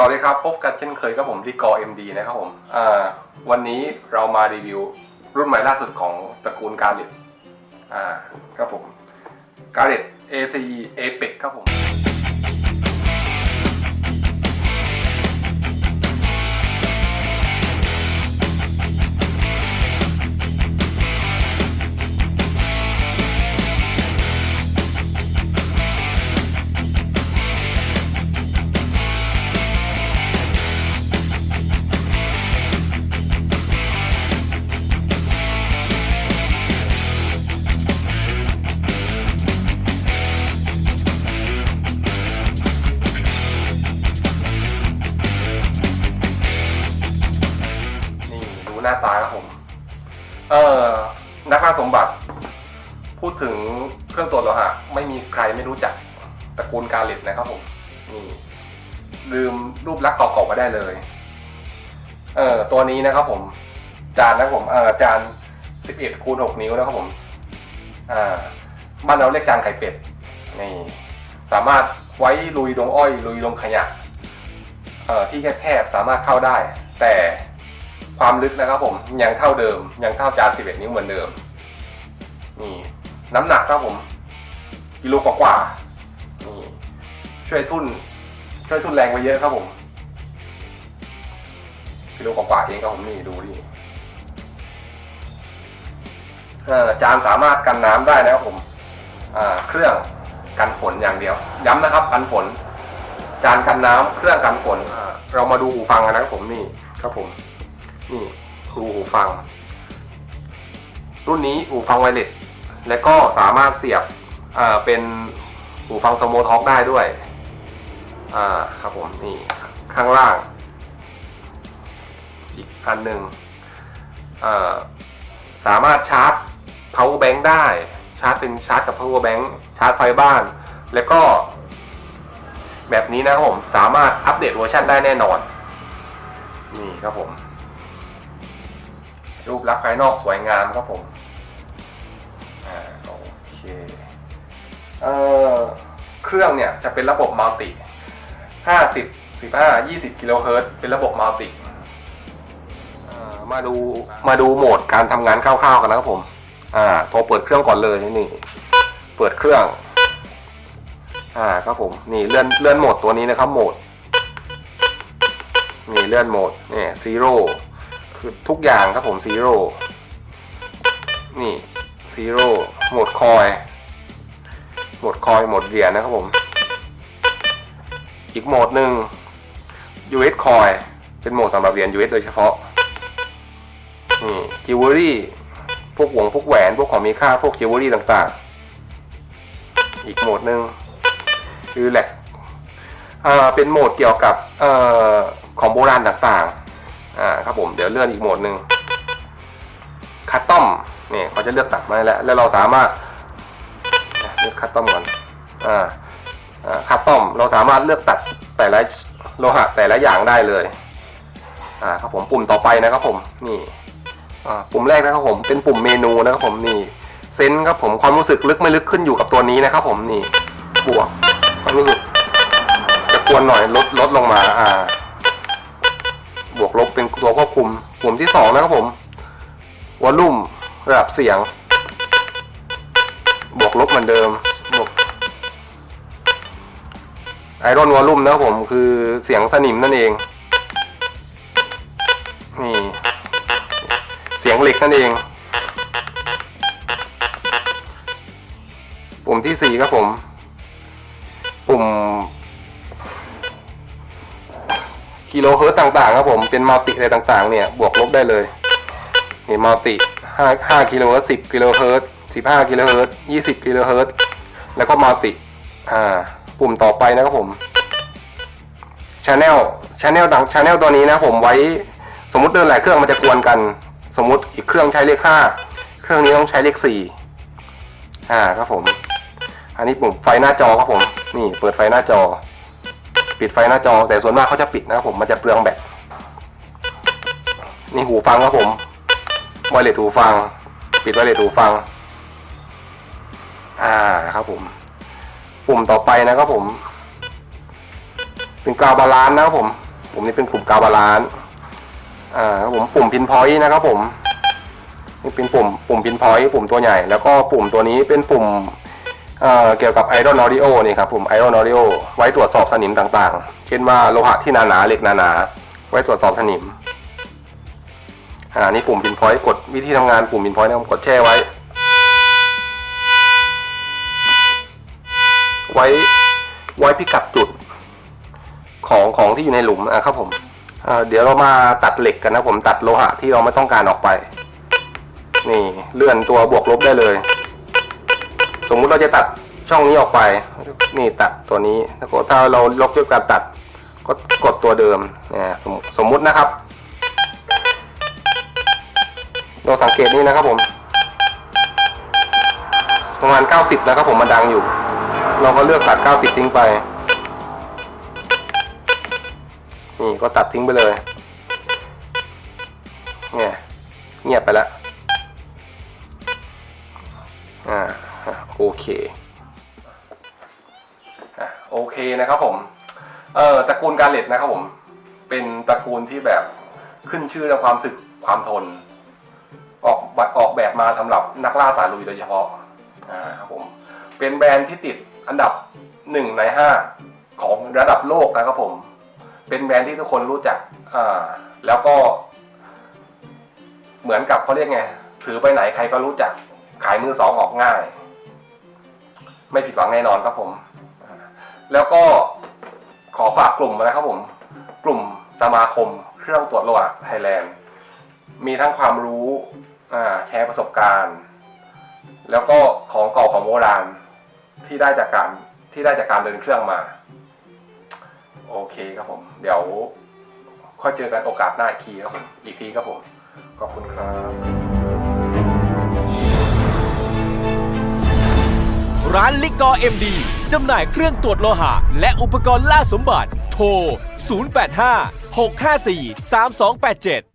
สวัสดีครับ พบกันเช่นเคยกับผมที่กอ MD นะครับผมวันนี้เรามารีวิวรุ่นใหม่ล่าสุดของตระกูลการ์เล็ตครับผมการ์เล็ต ACE Apex ครับผม รื่องตรวจโลหะไม่มีใครไม่รู้จักตระกูลกาล็ตนะครับผมนี่ลืมรูปลักษณ์เก่าๆมาได้เลย เออตัวนี้นะครับผม จานนะครับผมเออจาน 11คูณ6นิ้วนะครับผมอ่าบ้านเราเรียกจานไข่เป็ดนี่สามารถไว้ลุยลงอ้อยลุยลงขยะเอ่อที่แคบๆสามารถเข้าได้ แต่ความลึกนะครับผมยังเท่าเดิม ยังเท่าจาน 11 นิ้วเหมือนเดิม นี่ น้ำหนักครับผมกิโลกว่าๆนี่ช่วยทุ่น ช่วยทุ่นแรงไปเยอะครับผมกิโลกว่าๆเองครับผมนี่ดูดิจานสามารถกันน้ำได้นะครับผมเครื่องกันฝนอย่างเดียว ย้ำนะครับกันฝน จานกันน้ำเครื่องกันฝนเรามาดูหูฟังกันนะครับผมนี่ครับผม นี่คือหูฟัง รุ่นนี้หูฟังไวเลส และก็สามารถเสียบเป็นหูฟังสโมท็อกได้ด้วยอ่าครับผมนี่ข้างล่าง อีกอันหนึ่งสามารถชาร์จ power bank ได้ ชาร์จเป็นชาร์จกับ power bank ชาร์จไฟบ้าน แล้วก็ แบบนี้นะครับผมสามารถอัปเดตเวอร์ชันได้แน่นอน นี่ครับผม รูปลักษณ์ภายนอกสวยงามครับผม เครื่องเนี่ยจะเป็นระบบมัลติ 50 15 20 กิโลเฮิรตซ์เป็นระบบมัลติมาดูมาดูโหมดการทำงานคร่าวๆกันนะครับผม อ่าโทรเปิดเครื่องก่อนเลยนี่ เปิดเครื่อง อ่าครับผม นี่เลื่อนเลื่อนโหมดตัวนี้นะครับโหมด นี่เลื่อนโหมดเนี่ยซีโร่คือทุกอย่างครับผมซีโร่นี่ซีโร่โหมดคอย หมดคอยโหมดเหรียญนะครับผม อีกโหมดหนึ่ง US คอยเป็นโหมดสำหรับเหรียญ US โดยเฉพาะนี่จิวเวลรี่พวกวงพวกแหวนพวกของมีค่าพวกจิวเวลรี่ต่างๆ อีกโหมดหนึ่งคือแหละเป็นโหมดเกี่ยวกับอของโบราณต่างๆอ่าครับผมเดี๋ยวเลื่อนอีกโหมดหนึ่งคัตตอมนี่เขาจะเลือกตัดมาแล้ว แล้วเราสามารถ เลือกคัตตอมก่อนอ่าคัตตอมเราสามารถเลือกตัดแต่ละโลหะแต่ละอย่างได้เลยอ่าครับผมปุ่มต่อไปนะครับผมนี่อ่าปุ่มแรกนะครับผมเป็นปุ่มเมนูนะครับผมนี่เซนส์ครับผมความรู้สึกลึกไม่ลึกขึ้นอยู่กับตัวนี้นะครับผมนี่บวกความรู้สึกจะกวนหน่อยลดลดลงมาอ่าบวกลบเป็นตัวควบคุม ปุ่มที่สองนะครับผมวอลลุ่มระดับเสียง มือนเดิมบวกไอรอนวอลลุ่มนะครับผมคือเสียงสนิมนั่นเอง นี่ เสียงเหล็กนั่นเอง ปุ่มที่สี่ครับผม ปุ่มกิโลเฮิร์ตต่างๆครับผม เป็นมัลติอะไรต่างๆ เนี่ย บวกลบได้เลย นี่มัลติห้าห้ากิโลเฮิรตสิบกิโลเฮิร์ต ซ์สิบห้ากิโลเฮิรตซ์ยี่สิบกิโลเฮิรตซ์แล้วก็มัลติอ่าปุ่มต่อไปนะครับผมชแนลชแนลดังชแนลตัวนี้นะผมไว้สมมติเดินหลายเครื่องมันจะกวนกัน สมมติอีกเครื่องใช้เลขห้าเครื่องนี้ต้องใช้เลขสี่อ่าครับผม อันนี้ปุ่มไฟหน้าจอครับผม นี่เปิดไฟหน้าจอ ปิดไฟหน้าจอ แต่ส่วนมากเขาจะปิดนะครับผมมันจะเปลืองแบตนี่หูฟังครับผมไวเลสหูฟัง ปิดไวเลสหูฟัง อ่าครับผม ปุ่มต่อไปนะครับผม เป็นกาวบาลานนะครับผม ปุ่มนี้เป็นปุ่มกาวบาลานอ่าครับผมปุ่มพินพอยต์นะครับผม นี่เป็นปุ่มปุ่มพินพอยต์ปุ่มตัวใหญ่ แล้วก็ปุ่มตัวนี้เป็นปุ่มเอ่อเกี่ยวกับไอรอนออดิโอนี่ครับปุ่มไอรอนออดิโอไว้ตรวจสอบสนิมต่างๆ เช่นว่าโลหะที่หนาๆเหล็กหนาๆไว้ตรวจสอบสนิมอ่านี่ปุ่มพินพอยต์กดวิธีทำงานปุ่มพินพอยต์นะครับกดแช่ไว้ ไว้ไว้พิกัดจุดของของที่อยู่ในหลุมนะครับผมเดี๋ยวเรามาตัดเหล็กกันนะผมตัดโลหะที่เราไม่ต้องการออกไป นี่เลื่อนตัวบวกลบได้เลย สมมุติเราจะตัดช่องนี้ออกไป นี่ตัดตัวนี้แล้วถ้าเราลบด้วยการตัดก็กดตัวเดิมนีสมสมมุตินะครับ เราสังเกตนี่นะครับผม ประมาณ 90แล้วครับผมมันดังอยู่ เราก็เลือกตัด 90 ทิ้งไป นี่ก็ตัดทิ้งไปเลย เนี่ยเงียบไปแล้ว อ่า โอเค อะโอเคนะครับผม เอ่อตระกูลการเลตนะครับผม เป็นตระกูลที่แบบขึ้นชื่อในความถึกความทน ออกแบบออกแบบมาสำหรับนักล่าสายลุยโดยเฉพาะ อ่าครับผม เป็นแบรนด์ที่ติด อันดับหนึ่งในห้าของระดับโลกนะครับผม เป็นแบรนด์ที่ทุกคนรู้จักอ่าแล้วก็ เหมือนกับเขาเรียกไง ถือไปไหนใครก็รู้จัก ขายมือสองออกง่าย ไม่ผิดหวังแน่นอนครับผม แล้วก็ขอฝากกลุ่มนะครับผม กลุ่มสมาคม เครื่องตรวจโลหะไทยแลนด์มีทั้งความรู้แชร์ประสบการณ์ แล้วก็ของเก่าของโบราณ ที่ได้จากการที่ได้จากการเดินเครื่องมา โอเคครับผม เดี๋ยวค่อยเจอกันโอกาสหน้าอีกทีครับผม อีกทีครับผม ขอบคุณครับร้านลิกอเอ็มดีจำหน่ายเครื่องตรวจโลหะ และอุปกรณ์ล่าสมบัติ โทร 085 654 3287